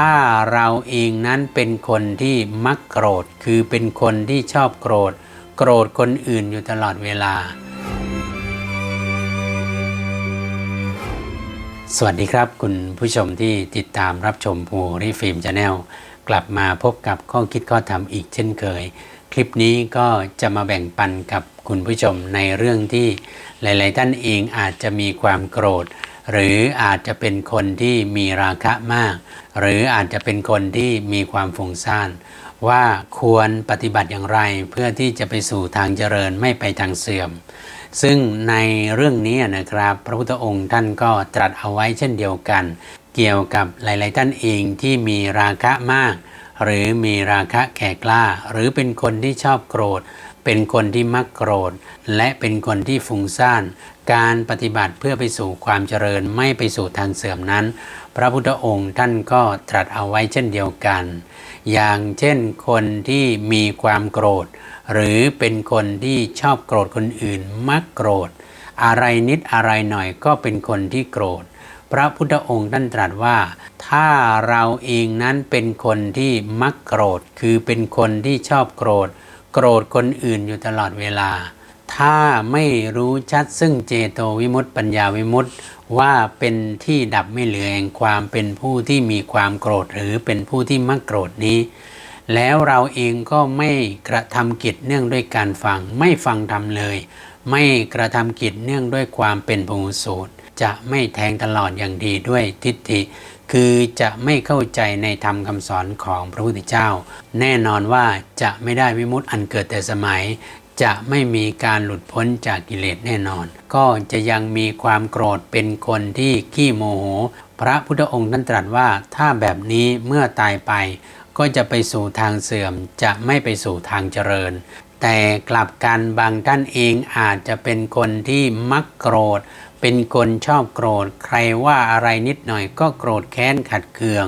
ถ้าเราเองนั้นเป็นคนที่มักโกรธ คือเป็นคนที่ชอบโกรธ โกรธคนอื่นอยู่ตลอดเวลา สวัสดีครับคุณผู้ชมที่ติดตามรับชมภูริฟิล์มชาแนลกลับมาพบกับข้อคิดข้อธรรมอีกเช่นเคย คลิปนี้ก็จะมาแบ่งปันกับคุณผู้ชมในเรื่องที่หลาย ๆ ท่านเองอาจจะมีความโกรธ หรืออาจจะเป็นคนที่มีราคะมาก หรืออาจจะเป็นคนที่มีความฟุ้งซ่านว่าควรปฏิบัติอย่างไรเพื่อที่จะไปสู่ทางเจริญไม่ไปทางเสื่อม ซึ่งในเรื่องนี้นะครับ พระพุทธองค์ท่านก็ตรัสเอาไว้เช่นเดียวกัน เกี่ยวกับหลาย ๆ ท่านเองที่มีราคะมาก หรือมีราคะแก่กล้า หรือเป็นคนที่ชอบโกรธ เป็นคนที่มักโกรธ และเป็นคนที่ฟุ้งซ่านการปฏิบัติเพื่อไปสู่ความเจริญไม่ไปสู่ทางเสื่อมนั้น พระพุทธองค์ท่านก็ตรัสเอาไว้เช่นเดียวกัน อย่างเช่นคนที่มีความโกรธ หรือเป็นคนที่ชอบโกรธคนอื่นมักโกรธ อะไรนิดอะไรหน่อยก็เป็นคนที่โกรธ พระพุทธองค์ท่านตรัสว่า ถ้าเราเองนั้นเป็นคนที่มักโกรธ คือเป็นคนที่ชอบโกรธ โกรธคนอื่นอยู่ตลอดเวลา ถ้าไม่รู้ชัดซึ่งเจโตวิมุตติปัญญาวิมุตติว่าเป็นที่ดับไม่เหลือแห่งความเป็นผู้ที่มีความโกรธหรือเป็นผู้ที่มักโกรธนี้ แล้วเราเองก็ไม่กระทำกิจเนื่องด้วยการฟัง ไม่ฟังทำเลย ไม่กระทำกิจเนื่องด้วยความเป็นภูสูตร จะไม่แทงตลอดอย่างดีด้วยทิฏฐิ คือจะไม่เข้าใจในธรรมคำสอนของพระพุทธเจ้า แน่นอนว่าจะไม่ได้วิมุตติอันเกิดแต่สมัย จะไม่มีการหลุดพ้นจากกิเลสแน่นอน ก็จะยังมีความโกรธเป็นคนที่ขี้โมโห พระพุทธองค์ท่านตรัสว่าถ้าแบบนี้เมื่อตายไป ก็จะไปสู่ทางเสื่อมจะไม่ไปสู่ทางเจริญแต่กลับกันบางท่านเองอาจจะเป็นคนที่มักโกรธ เป็นคนชอบโกรธ ใครว่าอะไรนิดหน่อยก็โกรธแค้นขัดเคือง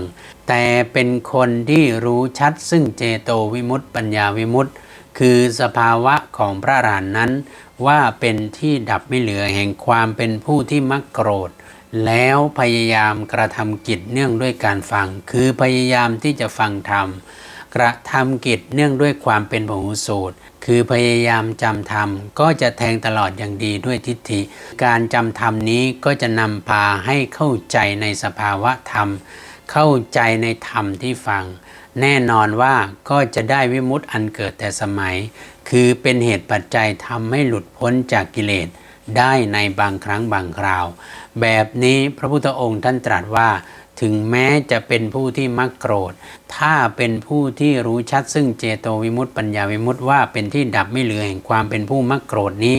แต่เป็นคนที่รู้ชัดซึ่งเจโตวิมุตติปัญญาวิมุตติคือสภาวะของพระอรหันต์นั้น ว่าเป็นที่ดับไม่เหลือแห่งความเป็นผู้ที่มักโกรธ แล้วพยายามกระทำกิจเนื่องด้วยการฟัง คือพยายามที่จะฟังธรรม กระทำกิจเนื่องด้วยความเป็นพหูสูตร คือพยายามจำธรรมก็จะแทงตลอดอย่างดีด้วยทิฏฐิ การจำธรรมนี้ก็จะนำพาให้เข้าใจในสภาวะธรรม เข้าใจในธรรมที่ฟัง แน่นอนว่าก็จะได้วิมุตติอันเกิดแต่สมัย คือเป็นเหตุปัจจัยทำให้หลุดพ้นจากกิเลสได้ในบางครั้งบางคราว แบบนี้พระพุทธองค์ท่านตรัสว่า ถึงแม้จะเป็นผู้ที่มักโกรธ ถ้าเป็นผู้ที่รู้ชัดซึ่งเจโตวิมุตติปัญญาวิมุตติว่าเป็นที่ดับไม่เหลือแห่งความเป็นผู้มักโกรธนี้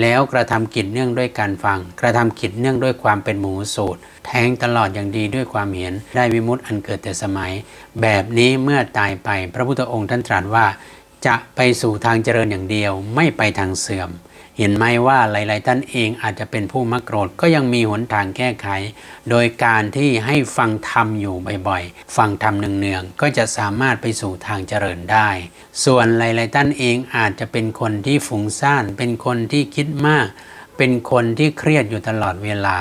แล้วกระทำกิจเนื่องด้วยการฟัง กระทำกิจเนื่องด้วยความเป็นหมูสูตร แทงตลอดอย่างดีด้วยความเห็นได้วิมุตติอันเกิดแต่สมัย แบบนี้เมื่อตายไป พระพุทธองค์ท่านตรัสว่า จะไปสู่ทางเจริญอย่างเดียวไม่ไปทางเสื่อม เห็นไหมว่าหลาย ๆ ท่านเองอาจจะเป็นผู้มักโกรธก็ยังมีหนทางแก้ไข โดยการที่ให้ฟังธรรมอยู่บ่อยๆ ฟังธรรมเนืองๆก็จะสามารถไปสู่ทางเจริญได้ ส่วนหลาย ๆ ท่านเองอาจจะเป็นคนที่ฟุ้งซ่าน เป็นคนที่คิดมาก เป็นคนที่เครียดอยู่ตลอดเวลา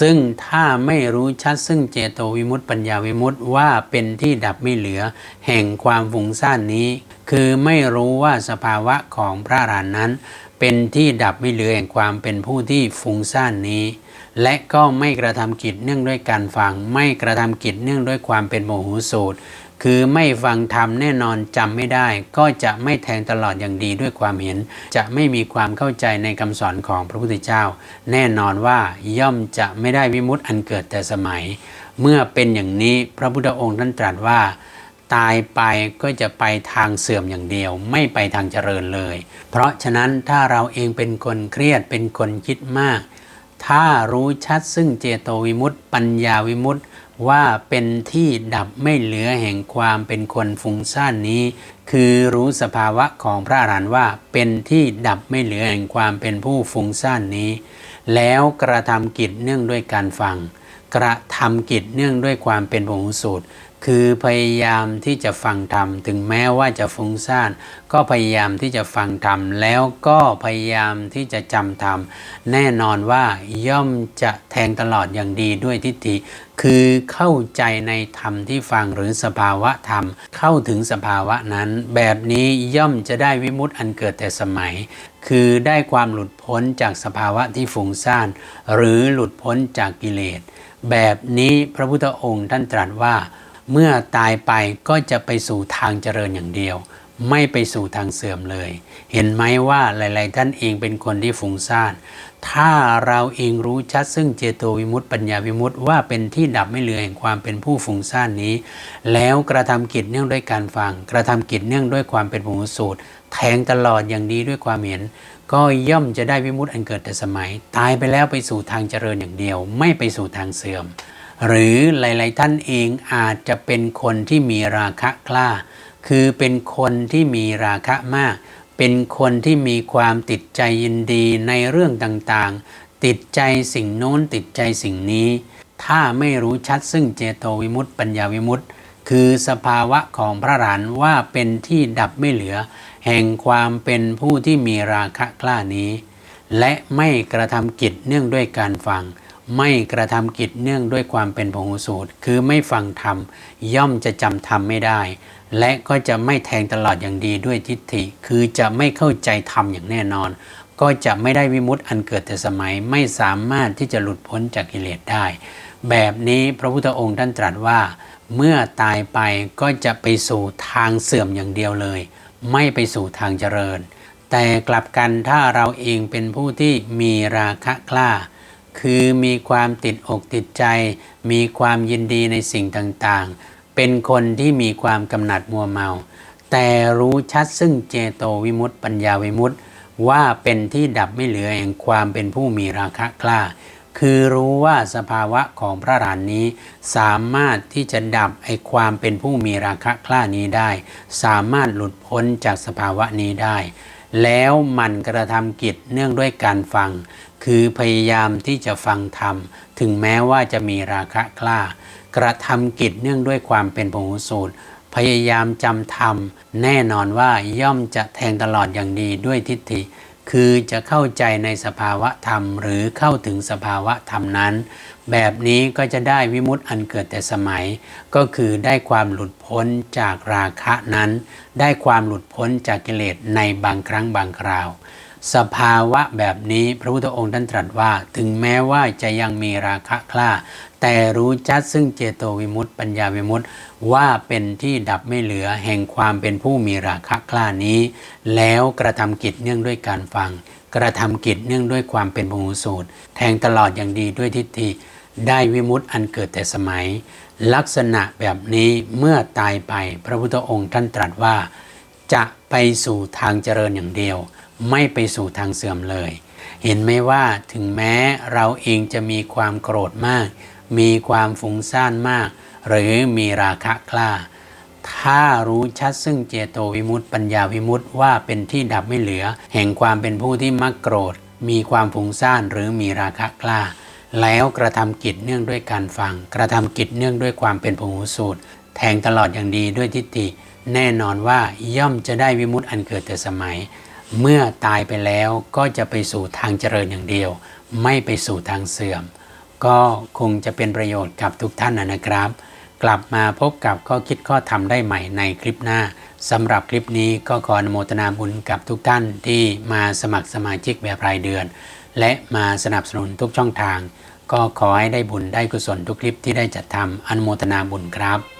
ซึ่งถ้าไม่รู้ชัดซึ่งเจโตวิมุตติปัญญาวิมุตติว่าเป็นที่ดับไม่เหลือ แห่งความฟุ้งซ่านนี้ คือไม่รู้ว่าสภาวะของพระอรหันต์นั้น เป็นที่ดับไม่เหลือแห่งความเป็นผู้ที่ฟุ้งซ่านนี้ และก็ไม่กระทำกิจเนื่องด้วยการฟัง ไม่กระทำกิจเนื่องด้วยความเป็นโมโหสูตร คือไม่ฟังธรรมแน่นอนจำไม่ได้ ก็จะไม่แทงตลอดอย่างดีด้วยความเห็น จะไม่มีความเข้าใจในคำสอนของพระพุทธเจ้า แน่นอนว่าย่อมจะไม่ได้วิมุตติอันเกิดแต่สมัย เมื่อเป็นอย่างนี้พระพุทธองค์ท่านตรัสว่า ตายไปก็จะไปทางเสื่อมอย่างเดียว ไม่ไปทางเจริญเลย เพราะฉะนั้นถ้าเราเองเป็นคนเครียดเป็นคนคิดมาก ถ้ารู้ชัดซึ่งเจโตวิมุตติปัญญาวิมุตติว่าเป็นที่ดับไม่เหลือแห่งความเป็นคนฟุ้งซ่านนี้ คือรู้สภาวะของพระอรหันต์ว่าเป็นที่ดับไม่เหลือแห่งความเป็นผู้ฟุ้งซ่านนี้ แล้วกระทำกิจเนื่องด้วยการฟัง กระทำกิจเนื่องด้วยความเป็นพหูสูตร คือพยายามที่จะฟังธรรม ถึงแม้ว่าจะฟุ้งซ่าน ก็พยายามที่จะฟังธรรม แล้วก็พยายามที่จะจำธรรม แน่นอนว่าย่อมจะแทงตลอดอย่างดีด้วยทิฏฐิ คือเข้าใจในธรรมที่ฟังหรือสภาวะธรรม เข้าถึงสภาวะนั้น แบบนี้ย่อมจะได้วิมุตติอันเกิดแต่สมัย คือได้ความหลุดพ้นจากสภาวะที่ฟุ้งซ่าน หรือหลุดพ้นจากกิเลส แบบนี้พระพุทธองค์ท่านตรัสว่า เมื่อตายไปก็จะไปสู่ทางเจริญอย่างเดียว ไม่ไปสู่ทางเสื่อมเลย เห็นไหมว่าหลาย ๆ ท่านเองเป็นคนที่ฟุ้งซ่านถ้าเราเองรู้ชัดซึ่งเจโตวิมุตติปัญญาวิมุตติว่าเป็นที่ดับไม่เหลือแห่งความเป็นผู้ฟุ้งซ่านนี้ แล้วกระทำกิจเนื่องด้วยการฟัง กระทำกิจเนื่องด้วยความเป็นผู้สูตร แทงตลอดอย่างดีด้วยความเห็น ก็ย่อมจะได้วิมุตติอันเกิดแต่สมัย ตายไปแล้วไปสู่ทางเจริญอย่างเดียว ไม่ไปสู่ทางเสื่อม หรือหลาย ๆ ท่านเองอาจจะเป็นคนที่มีราคะกล้า คือเป็นคนที่มีราคะมาก เป็นคนที่มีความติดใจยินดีในเรื่องต่าง ๆ ติดใจสิ่งโน้นติดใจสิ่งนี้ ถ้าไม่รู้ชัดซึ่งเจโตวิมุตติ ปัญญาวิมุตติ คือสภาวะของพระหลานว่าเป็นที่ดับไม่เหลือ แห่งความเป็นผู้ที่มีราคะกล้านี้ และไม่กระทำกิจเนื่องด้วยการฟัง ไม่กระทำกิจเนื่องด้วยความเป็นพหูสูตร คือไม่ฟังธรรม ย่อมจะจำธรรมไม่ได้ และก็จะไม่แทงตลอดอย่างดีด้วยทิฏฐิ คือจะไม่เข้าใจธรรมอย่างแน่นอน ก็จะไม่ได้วิมุตติอันเกิดแต่สมัยไม่สามารถที่จะหลุดพ้นจากกิเลสได้ แบบนี้พระพุทธองค์ท่านตรัสว่า เมื่อตายไปก็จะไปสู่ทางเสื่อมอย่างเดียวเลย ไม่ไปสู่ทางเจริญ แต่กลับกันถ้าเราเองเป็นผู้ที่มีราคะกล้า คือมีความติดอกติดใจ มีความยินดีในสิ่งต่างๆ เป็นคนที่มีความกำหนัดมัวเมา แต่รู้ชัดซึ่งเจโตวิมุตติปัญญาวิมุตติว่าเป็นที่ดับไม่เหลือแห่งความเป็นผู้มีราคะกล้า คือรู้ว่าสภาวะของพระรานนี้ สามารถที่จะดับไอความเป็นผู้มีราคะกล้านี้ได้ สามารถหลุดพ้นจากสภาวะนี้ได้ แล้วมันกระทำกิจเนื่องด้วยการฟัง คือพยายามที่จะฟังธรรม ถึงแม้ว่าจะมีราคะกล้า กระทำกิจเนื่องด้วยความเป็นพหูสูตร พยายามจำธรรม แน่นอนว่าย่อมจะแทงตลอดอย่างดีด้วยทิฏฐิ คือจะเข้าใจในสภาวะธรรม หรือเข้าถึงสภาวะธรรมนั้น แบบนี้ก็จะได้วิมุตติอันเกิดแต่สมัย ก็คือได้ความหลุดพ้นจากราคะนั้น ได้ความหลุดพ้นจากกิเลสในบางครั้งบางคราว สภาวะแบบนี้พระพุทธองค์ท่านตรัสว่า ถึงแม้ว่าจะยังมีราคะกล้าแต่รู้ชัดซึ่งเจโตวิมุตติปัญญาวิมุตติว่าเป็นที่ดับไม่เหลือแห่งความเป็นผู้มีราคะกล้านี้ แล้วกระทำกิจเนื่องด้วยการฟัง กระทำกิจเนื่องด้วยความเป็นพหูสูตร แทงตลอดอย่างดีด้วยทิฏฐิได้วิมุตติอันเกิดแต่สมัย ลักษณะแบบนี้เมื่อตายไปพระพุทธองค์ท่านตรัสว่า จะไปสู่ทางเจริญอย่างเดียว ไม่ไปสู่ทางเสื่อมเลย เห็นไหมว่าถึงแม้เราเองจะมีความโกรธมาก มีความฟุ้งซ่านมาก หรือมีราคะกล้า ถ้ารู้ชัดซึ่งเจโตวิมุตติปัญญาวิมุตติว่าเป็นที่ดับไม่เหลือ แห่งความเป็นผู้ที่มักโกรธ มีความฟุ้งซ่านหรือมีราคะกล้า แล้วกระทำกิจเนื่องด้วยการฟัง กระทำกิจเนื่องด้วยความเป็นพหูสูตร แทงตลอดอย่างดีด้วยทิฏฐิแน่นอนว่าย่อมจะได้วิมุตติอันเกิดแต่สมัย เมื่อตายไปแล้วก็จะไปสู่ทางเจริญอย่างเดียว ไม่ไปสู่ทางเสื่อม ก็คงจะเป็นประโยชน์กับทุกท่านนะครับ กลับมาพบกับข้อคิดข้อทำได้ใหม่ในคลิปหน้าสำหรับคลิปนี้ก็ขออนุโมทนาบุญกับทุกท่านที่มาสมัครสมาชิกแบบรายเดือน และมาสนับสนุนทุกช่องทาง ก็ขอให้ได้บุญได้กุศลทุกคลิปที่ได้จัดทำอนุโมทนาบุญครับ